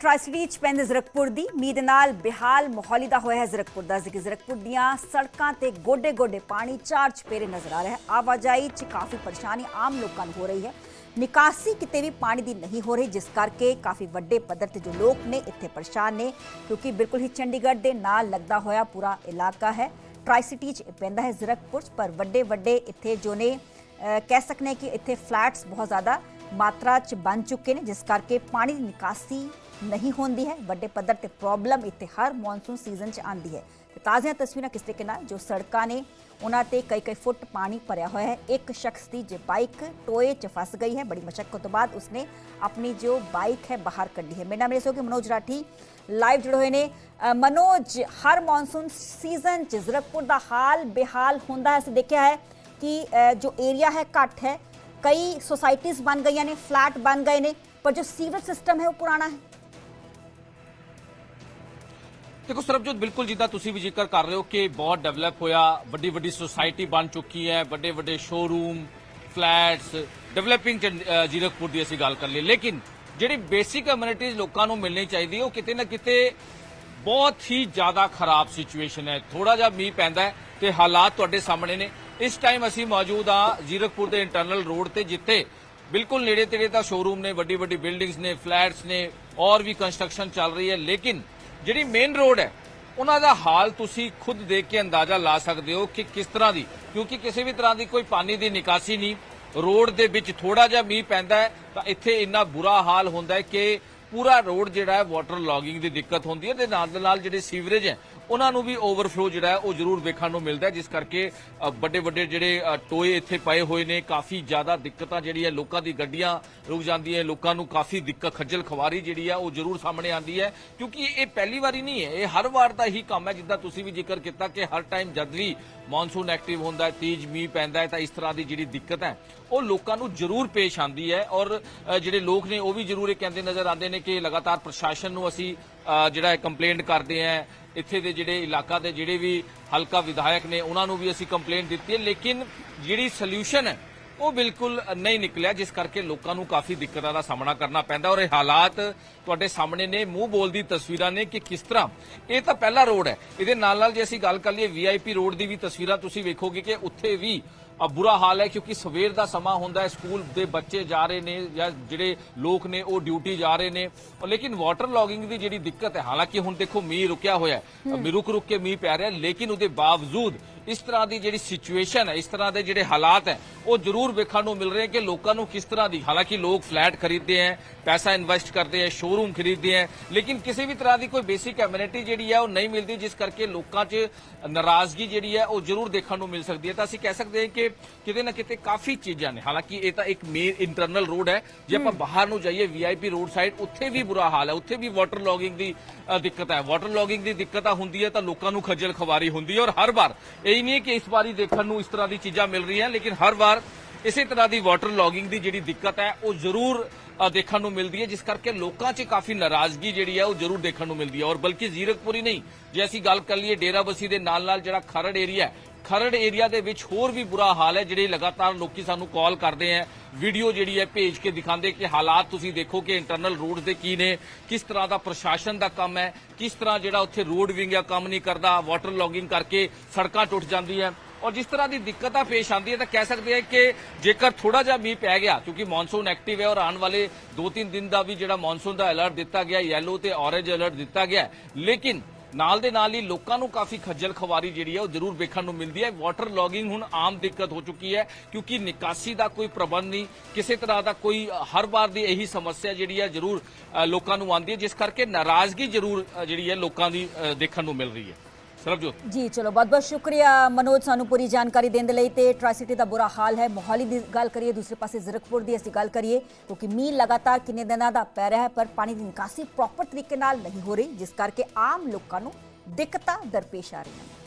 ਟ੍ਰਾਈਸਿਟੀ ਚ ਪੈਂਦੇ ਜ਼ਰਕਪੁਰ ਦੀ ਮੀਂਹ ਦੇ ਨਾਲ ਬਿਹਾਲ ਮਾਹੌਲੀ ਦਾ ਹੋਇਆ ਹੈ ਜ਼ਰਕਪੁਰ ਦਾ ਜ਼ਿਕਰ। ਜ਼ਰਕਪੁਰ ਦੀਆਂ ਸੜਕਾਂ ਤੇ ਗੋਡੇ ਗੋਡੇ ਪਾਣੀ ਚਾਰ ਚਪੇਰੇ ਨਜ਼ਰ ਆ ਰਿਹਾ ਹੈ। ਆਵਾਜਾਈ ਚ ਕਾਫੀ ਪਰੇਸ਼ਾਨੀ ਆਮ ਲੋਕਾਂ ਨੂੰ ਹੋ ਰਹੀ ਹੈ। ਨਿਕਾਸੀ ਕਿਤੇ ਵੀ ਪਾਣੀ ਦੀ ਨਹੀਂ ਹੋ ਰਹੀ ਜਿਸ ਕਰਕੇ ਕਾਫੀ ਵੱਡੇ ਪੱਧਰ ਤੇ ਜੋ ਲੋਕ ਨੇ ਇੱਥੇ ਪਰੇਸ਼ਾਨ ਨੇ ਕਿਉਂਕਿ ਬਿਲਕੁਲ ਹੀ ਚੰਡੀਗੜ੍ਹ ਦੇ ਨਾਲ ਲੱਗਦਾ ਹੋਇਆ ਪੂਰਾ ਇਲਾਕਾ ਹੈ। ਟ੍ਰਾਈਸਿਟੀ ਚ ਪੈਂਦਾ ਹੈ ਜ਼ਰਕਪੁਰ 'ਚ, ਪਰ ਵੱਡੇ ਵੱਡੇ ਇੱਥੇ ਜੋ ਨੇ ਅਹ ਕਹਿ ਸਕਨੇ ਕਿ ਇੱਥੇ ਫਲੈਟਸ ਬਹੁਤ ਜ਼ਿਆਦਾ ਮਾਤਰਾ ਚ ਬਣ ਚੁੱਕੇ ਨੇ ਜਿਸ ਕਰਕੇ ਪਾਣੀ ਦੀ ਨਿਕਾਸੀ ਨਹੀਂ ਹੁੰਦੀ ਹੈ। ਵੱਡੇ ਪੱਧਰ ਤੇ ਪ੍ਰੋਬਲਮ ਇੱਥੇ ਹਰ ਮੌਨਸੂਨ ਸੀਜ਼ਨ ਚ ਆਂਦੀ ਹੈ। ਤੇ ਤਾਜ਼ੀਆਂ ਤਸਵੀਰਾਂ ਕਿਸ ਤਰੀਕੇ ਨਾਲ? ਜੋ ਸੜਕਾਂ ਨੇ, ਉਹਨਾਂ ਤੇ ਕਈ ਕਈ ਫੁੱਟ ਪਾਣੀ ਭਰਿਆ ਹੋਇਆ ਹੈ। ਇੱਕ ਸ਼ਖਸ ਦੀ ਜੇ ਬਾਈਕ ਟੋਏ ਚ ਫਸ ਗਈ ਹੈ। ਬੜੀ ਮਸ਼ੱਕਤ ਤੋਂ ਬਾਅਦ ਉਸਨੇ ਆਪਣੀ ਜੋ ਬਾਈਕ ਹੈ ਬਾਹਰ ਕੱਢੀ ਹੈ। ਮੇਰੇ ਨਾਲ ਮੇਰੇ ਕਿ ਮਨੋਜ ਰਾਠੀ। ਲਾਈਵ ਜੁੜੇ ਹੋਏ ਨੇ। ਮਨੋਜ, ਹਰ ਮੌਨਸੂਨ ਸੀਜ਼ਨ ਚ ਜ਼ਰਕਪੁਰ ਦਾ ਹਾਲ ਬੇਹਾਲ ਹੁੰਦਾ ਹੈ। ਅਸੀਂ ਦੇਖਿਆ ਹੈ ਕਿ ਜੋ ਏਰੀਆ ਹੈ ਘੱਟ ਹੈ। ਕਈ ਸੁਸਾਇਟੀਆਂ ਬਣ ਗਈਆਂ ਨੇ ਫਲੈਟ ਬਣ ਗਏ ਨੇ, ਪਰ ਜੋ ਸੀਵਰੇਜ ਸਿਸਟਮ ਹੈ ਉਹ ਪੁਰਾਣਾ ਹੈ। ਦੇਖੋ ਸਰਬਜੋਤ, ਬਿਲਕੁਲ ਜਿੱਦਾਂ ਤੁਸੀਂ ਵੀ ਜ਼ਿਕਰ ਕਰ ਰਹੇ ਹੋ ਕਿ ਬਹੁਤ ਡਿਵੈਲਪ ਹੋਇਆ ਵੱਡੀ ਵੱਡੀ ਸੋਸਾਇਟੀ ਬਣ ਚੁੱਕੀ ਹੈ ਵੱਡੇ ਵੱਡੇ ਸ਼ੋਰੂਮ ਫਲੈਟਸ ਡਿਵੈਲਪਿੰਗ ਜੀਰਕਪੁਰ ਦੀ ਅਸੀਂ ਗੱਲ ਕਰ ਲਈ ਲੇਕਿਨ ਜਿਹੜੀ ਬੇਸਿਕ ਅਮਿਨਿਟੀਜ਼ ਲੋਕਾਂ ਨੂੰ ਮਿਲਣੀ ਚਾਹੀਦੀ ਉਹ ਕਿਤੇ ਨਾ ਕਿਤੇ ਬਹੁਤ ਹੀ ਜ਼ਿਆਦਾ ਖਰਾਬ ਸਿਚੁਏਸ਼ਨ ਹੈ। ਥੋੜਾ ਜਿਹਾ ਮੀਂਹ ਪੈਂਦਾ ਹੈ ਤੇ ਹਾਲਾਤ ਤੁਹਾਡੇ ਸਾਹਮਣੇ ਨੇ। ਇਸ ਟਾਈਮ ਅਸੀਂ ਮੌਜੂਦ ਆ ਜੀਰਕਪੁਰ ਦੇ ਇੰਟਰਨਲ ਰੋਡ ਤੇ, ਜਿੱਥੇ ਬਿਲਕੁਲ ਨੇੜੇ ਤੇੜੇ ਤਾਂ ਸ਼ੋਰੂਮ ਨੇ ਵੱਡੀ ਵੱਡੀ ਬਿਲਡਿੰਗਸ ਨੇ ਫਲੈਟਸ ਨੇ, ਔਰ ਵੀ ਕੰਸਟਰਕਸ਼ਨ ਚੱਲ ਰਹੀ ਹੈ। ਲੇਕਿਨ ਜਿਹੜੀ ਮੇਨ ਰੋਡ ਹੈ, ਉਹਨਾਂ ਦਾ ਹਾਲ ਤੁਸੀਂ ਖੁਦ ਦੇਖ ਕੇ ਅੰਦਾਜ਼ਾ ਲਾ ਸਕਦੇ ਹੋ ਕਿ ਕਿਸ ਤਰ੍ਹਾਂ ਦੀ। ਕਿਉਂਕਿ ਕਿਸੇ ਵੀ ਤਰ੍ਹਾਂ ਦੀ ਕੋਈ ਪਾਣੀ ਦੀ ਨਿਕਾਸੀ ਨਹੀਂ। ਰੋਡ ਦੇ ਵਿੱਚ ਥੋੜਾ ਜਿਹਾ ਮੀਂਹ ਪੈਂਦਾ ਹੈ, ਤਾਂ ਇੱਥੇ ਇੰਨਾ ਬੁਰਾ ਹਾਲ ਹੁੰਦਾ ਹੈ ਕਿ ਪੂਰਾ ਰੋਡ ਜਿਹੜਾ ਹੈ ਵਾਟਰ ਲੌਗਿੰਗ ਦੀ ਦਿੱਕਤ ਹੁੰਦੀ ਹੈ। ਤੇ ਨਾਲ ਦੇ ਨਾਲ ਜਿਹੜੇ ਸੀਵਰੇਜ ਹੈ ਉਹਨਾਂ ਨੂੰ ਵੀ ਓਵਰਫਲੋ ਜਿਹੜਾ ਹੈ ਉਹ ਜ਼ਰੂਰ ਵੇਖਣ ਨੂੰ ਮਿਲਦਾ ਜਿਸ ਕਰਕੇ ਵੱਡੇ ਵੱਡੇ ਜਿਹੜੇ ਟੋਏ ਇੱਥੇ ਪਏ ਹੋਏ ਨੇ, ਕਾਫੀ ਜ਼ਿਆਦਾ ਦਿੱਕਤਾਂ ਜਿਹੜੀ ਹੈ ਲੋਕਾਂ ਦੀ ਗੱਡੀਆਂ ਰੁਕ ਜਾਂਦੀਆਂ ਲੋਕਾਂ ਨੂੰ ਕਾਫੀ ਦਿੱਕਤ, ਖੱਜਲ ਖਵਾਰੀ ਜਿਹੜੀ ਹੈ ਉਹ ਜ਼ਰੂਰ ਸਾਹਮਣੇ ਆਉਂਦੀ ਹੈ, ਕਿਉਂਕਿ ਇਹ ਪਹਿਲੀ ਵਾਰੀ ਨਹੀਂ ਹੈ, ਇਹ ਹਰ ਵਾਰ ਦਾ ਹੀ ਕੰਮ ਹੈ, ਜਿੱਦਾਂ ਤੁਸੀਂ ਵੀ ਜ਼ਿਕਰ ਕੀਤਾ ਕਿ ਹਰ ਟਾਈਮ ਜਦ ਵੀ ਮੌਨਸੂਨ ਐਕਟਿਵ ਹੁੰਦਾ ਹੈ, ਤੇਜ਼ ਮੀਂਹ ਪੈਂਦਾ ਹੈ, ਤਾਂ ਇਸ ਤਰ੍ਹਾਂ ਦੀ ਜਿਹੜੀ ਦਿੱਕਤ ਹੈ, ਉਹ ਲੋਕਾਂ ਨੂੰ ਜ਼ਰੂਰ ਪੇਸ਼ ਆਉਂਦੀ ਹੈ ਔਰ ਜਿਹੜੇ ਲੋਕ ਨੇ ਉਹ ਵੀ ਜ਼ਰੂਰ ਇਹ ਕਹਿੰਦੇ ਨਜ਼ਰ ਆਉਂਦੇ ਨੇ ਕਿ ਲਗਾਤਾਰ ਪ੍ਰਸ਼ਾਸਨ ਨੂੰ ਅਸੀਂ ਜਿਹੜਾ ਹੈ ਕੰਪਲੇਂਟ ਕਰਦੇ ਆਂ, ਇੱਥੇ ਦੇ ਜਿਹੜੇ ਇਲਾਕਾ ਦੇ ਜਿਹੜੇ ਵੀ ਹਲਕਾ ਵਿਧਾਇਕ ਨੇ, ਉਹਨਾਂ ਨੂੰ ਵੀ ਅਸੀਂ ਕੰਪਲੇਂਟ ਦਿੱਤੀ ਹੈ, ਲੇਕਿਨ ਜਿਹੜੀ ਸੋਲੂਸ਼ਨ ਹੈ, ਉਹ ਬਿਲਕੁਲ ਨਹੀਂ ਨਿਕਲਿਆ, ਜਿਸ ਕਰਕੇ ਲੋਕਾਂ ਨੂੰ ਕਾਫੀ ਦਿੱਕਤਾਂ ਦਾ ਸਾਹਮਣਾ ਕਰਨਾ ਪੈਂਦਾ। ਔਰ ਇਹ ਹਾਲਾਤ ਤੁਹਾਡੇ ਸਾਹਮਣੇ ਨੇ, ਮੂੰਹ ਬੋਲਦੀ ਤਸਵੀਰਾਂ ਨੇ ਕਿ ਕਿਸ ਤਰ੍ਹਾਂ, ਇਹ ਤਾਂ ਪਹਿਲਾ ਰੋਡ ਹੈ। ਇਹਦੇ ਨਾਲ ਨਾਲ ਜੇ ਅਸੀਂ ਗੱਲ ਕਰ ਲਈਏ ਵੀਆਈਪੀ ਰੋਡ ਦੀ ਵੀ ਤਸਵੀਰਾਂ ਤੁਸੀਂ ਵੇਖੋਗੇ ਕਿ ਉੱਥੇ ਵੀ ਬੁਰਾ ਹਾਲ ਹੈ ਕਿਉਂਕਿ ਸਵੇਰ ਦਾ ਸਮਾਂ ਹੁੰਦਾ ਹੈ, ਸਕੂਲ ਦੇ ਬੱਚੇ ਜਾ ਰਹੇ ਨੇ ਜਾਂ ਜਿਹੜੇ ਲੋਕ ਨੇ ਉਹ ਡਿਊਟੀ ਜਾ ਰਹੇ ਨੇ। ਲੇਕਿਨ ਵਾਟਰ ਲੌਗਿੰਗ ਦੀ ਜਿਹੜੀ ਦਿੱਕਤ ਹੈ, ਹਾਲਾਂਕਿ ਹੁਣ ਦੇਖੋ ਮੀਂਹ ਰੁਕਿਆ ਹੋਇਆ ਹੈ ਰੁਕ ਰੁਕ ਕੇ ਮੀਂਹ ਪੈ ਰਿਹਾ ਲੇਕਿਨ ਉਹਦੇ ਬਾਵਜੂਦ ਇਸ ਤਰ੍ਹਾਂ ਦੀ ਜਿਹੜੀ ਸਿਚੁਏਸ਼ਨ ਹੈ, ਇਸ ਤਰ੍ਹਾਂ ਦੇ ਜਿਹੜੇ ਹਾਲਾਤ ਹੈ, ਉਹ ਜ਼ਰੂਰ ਵੇਖਣ ਨੂੰ ਮਿਲ ਰਹੇ ਕਿ ਲੋਕਾਂ ਨੂੰ ਕਿਸ ਤਰ੍ਹਾਂ ਦੀ, ਹਾਲਾਂਕਿ ਲੋਕ ਫਲੈਟ ਖਰੀਦਦੇ ਹੈ ਪੈਸਾ ਇਨਵੈਸਟ ਕਰਦੇ ਹੈ ਸ਼ੋਰੂਮ ਖਰੀਦਦੇ ਹੈ ਲੇਕਿਨ ਕਿਸੇ ਵੀ ਤਰ੍ਹਾਂ ਦੀ ਕੋਈ ਬੇਸਿਕ ਐਮਿਨਿਟੀ ਜਿਹੜੀ ਹੈ ਉਹ ਨਹੀਂ ਮਿਲਦੀ ਜਿਸ ਕਰਕੇ ਲੋਕਾਂ 'ਚ ਨਾਰਾਜ਼ਗੀ ਜਿਹੜੀ ਹੈ ਉਹ ਜ਼ਰੂਰ ਦੇਖਣ ਨੂੰ ਮਿਲ ਸਕਦੀ ਹੈ। ਤਾਂ ਅਸੀਂ ਕਹਿ ਸਕਦੇ ਹਾਂ ਕਿ ਕਿਤੇ ਨਾ ਕਿਤੇ ਕਾਫੀ ਚੀਜ਼ਾਂ ਨੇ। ਹਾਲਾਂਕਿ ਇਹ ਤਾਂ ਇੱਕ ਮੇਨ ਇੰਟਰਨਲ ਰੋਡ ਹੈ। ਜੇ ਆਪਾਂ ਬਾਹਰ ਨੂੰ ਜਾਈਏ ਵੀਆਈਪੀ ਰੋਡ ਸਾਈਡ ਉੱਥੇ ਵੀ ਬੁਰਾ ਹਾਲ ਹੈ। ਉੱਥੇ ਵੀ ਵਾਟਰ ਲੌਗਿੰਗ ਦੀ ਦਿੱਕਤ ਹੈ। ਵਾਟਰ ਲੌਗਿੰਗ ਦੀ ਦਿੱਕਤ ਆ ਹੁੰਦੀ ਹੈ ਤਾਂ ਲੋਕਾਂ ਨੂੰ ਖੱਜਲ ਖਵਾਰੀ ਹੁੰਦੀ ਹੈ। ਔਰ ਹਰ ਵਾਰ ਇਹ ਨਹੀਂ ਹੈ ਕਿ ਇਸ ਵਾਰੀ ਦੇਖਣ ਨੂੰ ਇਸ ਤਰ੍ਹਾਂ ਦੀ ਚੀਜ਼ਾਂ ਮਿਲ ਰਹੀਆਂ ਲੇਕਿਨ ਹਰ ਵਾਰ ਇਸੇ ਤਰ੍ਹਾਂ ਦੀ ਵਾਟਰ ਲੌਗਿੰਗ ਦੀ ਜਿਹੜੀ ਦਿੱਕਤ ਹੈ ਉਹ ਜ਼ਰੂਰ ਦੇਖਣ ਨੂੰ ਮਿਲਦੀ ਹੈ, ਜਿਸ ਕਰਕੇ ਲੋਕਾਂ 'ਚ ਕਾਫੀ ਨਾਰਾਜ਼ਗੀ ਜਿਹੜੀ ਹੈ, ਉਹ ਜ਼ਰੂਰ ਦੇਖਣ ਨੂੰ ਮਿਲਦੀ ਹੈ। ਔਰ ਬਲਕਿ ਜ਼ੀਰਕਪੁਰੀ ਨਹੀਂ, ਜੇ ਅਸੀਂ ਗੱਲ ਕਰ ਲਈਏ ਡੇਰਾਬੱਸੀ ਦੇ ਨਾਲ ਨਾਲ ਜਿਹੜਾ ਖਰੜ ਏਰੀਆ ਖਰੜ ਏਰੀਆ ਦੇ ਵਿੱਚ ਹੋਰ ਵੀ ਬੁਰਾ ਹਾਲ ਹੈ, ਜਿਹੜੇ ਲਗਾਤਾਰ ਲੋਕੀ ਸਾਨੂੰ ਕਾਲ ਕਰਦੇ ਆ ਵੀਡੀਓ ਜਿਹੜੀ ਹੈ ਭੇਜ ਕੇ ਦਿਖਾਉਂਦੇ ਕਿ ਹਾਲਾਤ ਤੁਸੀਂ ਦੇਖੋ ਕਿ ਇੰਟਰਨਲ ਰੋਡ ਦੇ ਕੀ ਨੇ, ਕਿਸ ਤਰ੍ਹਾਂ ਦਾ ਪ੍ਰਸ਼ਾਸਨ ਦਾ ਕੰਮ ਹੈ, ਕਿਸ ਤਰ੍ਹਾਂ ਜਿਹੜਾ ਉੱਥੇ ਰੋਡ ਵਿੰਗ ਆ, ਕੰਮ ਨਹੀਂ ਕਰਦਾ ਵਾਟਰ ਲੌਗਿੰਗ ਕਰਕੇ ਸੜਕਾਂ ਟੁੱਟ ਜਾਂਦੀਆਂ। ਔਰ ਜਿਸ ਤਰ੍ਹਾਂ ਦੀ ਦਿੱਕਤਾਂ ਪੇਸ਼ ਆਉਂਦੀ ਹੈ ਤਾਂ ਕਹਿ ਸਕਦੇ ਹਾਂ ਕਿ ਜੇਕਰ ਥੋੜਾ ਜਿਹਾ ਮੀਂਹ ਪੈ ਗਿਆ, ਕਿਉਂਕਿ ਮੌਨਸੂਨ ਐਕਟਿਵ ਹੈ ਔਰ ਆਉਣ ਵਾਲੇ 2-3 ਦਿਨ ਦਾ ਵੀ ਜਿਹੜਾ ਮੌਨਸੂਨ ਦਾ ਅਲਰਟ ਦਿੱਤਾ ਗਿਆ ਯੈਲੋ ਤੇ ਔਰੇਂਜ ਅਲਰਟ ਦਿੱਤਾ ਗਿਆ ਲੇਕਿਨ ਨਾਲ ਦੇ ਨਾਲ ਹੀ ਲੋਕਾਂ ਨੂੰ ਕਾਫੀ ਖੱਜਲ ਖਵਾਰੀ ਜਿਹੜੀ ਹੈ ਉਹ ਜ਼ਰੂਰ ਵੇਖਣ ਨੂੰ ਮਿਲਦੀ ਹੈ। ਵਾਟਰ ਲੌਗਿੰਗ ਹੁਣ ਆਮ ਦਿੱਕਤ ਹੋ ਚੁੱਕੀ ਹੈ, ਕਿਉਂਕਿ ਨਿਕਾਸੀ ਦਾ ਕੋਈ ਪ੍ਰਬੰਧ ਨਹੀਂ, ਕਿਸੇ ਤਰ੍ਹਾਂ ਦਾ ਕੋਈ, ਹਰ ਵਾਰ ਦੀ ਇਹੀ ਸਮੱਸਿਆ ਜਿਹੜੀ ਹੈ ਜ਼ਰੂਰ ਲੋਕਾਂ ਨੂੰ ਆਉਂਦੀ ਹੈ, ਜਿਸ ਕਰਕੇ ਨਾਰਾਜ਼ਗੀ ਜ਼ਰੂਰ ਜਿਹੜੀ ਹੈ ਲੋਕਾਂ ਦੀ ਦੇਖਣ ਨੂੰ ਮਿਲ ਰਹੀ ਹੈ। ਸਰਬਜੋਤ ਜੀ, ਚਲੋ, ਬਹੁਤ ਬਹੁਤ ਸ਼ੁਕਰੀਆ ਮਨੋਜ ਸਾਨੂੰ ਪੂਰੀ ਜਾਣਕਾਰੀ ਦੇਣ ਦੇ ਲਈ ਤੇ ਟ੍ਰਾਈਸਿਟੀ ਦਾ ਬੁਰਾ ਹਾਲ ਹੈ। ਮੋਹਾਲੀ ਦੀ ਗੱਲ ਕਰੀਏ, ਦੂਸਰੇ ਪਾਸੇ ਜ਼ਰਕਪੁਰ ਦੀ ਅਸੀਂ ਗੱਲ ਕਰੀਏ, ਕਿਉਂਕਿ ਮੀਂਹ ਲਗਾਤਾਰ ਕਿੰਨੇ ਦਿਨਾਂ ਦਾ ਪੈ ਰਿਹਾ ਹੈ, ਪਰ ਪਾਣੀ ਦੀ ਨਿਕਾਸੀ ਪ੍ਰੋਪਰ ਤਰੀਕੇ ਨਾਲ ਨਹੀਂ ਹੋ ਰਹੀ, ਜਿਸ ਕਰਕੇ ਆਮ ਲੋਕਾਂ ਨੂੰ ਦਿੱਕਤਾਂ ਦਰਪੇਸ਼ ਆ ਰਹੀਆਂ ਨੇ।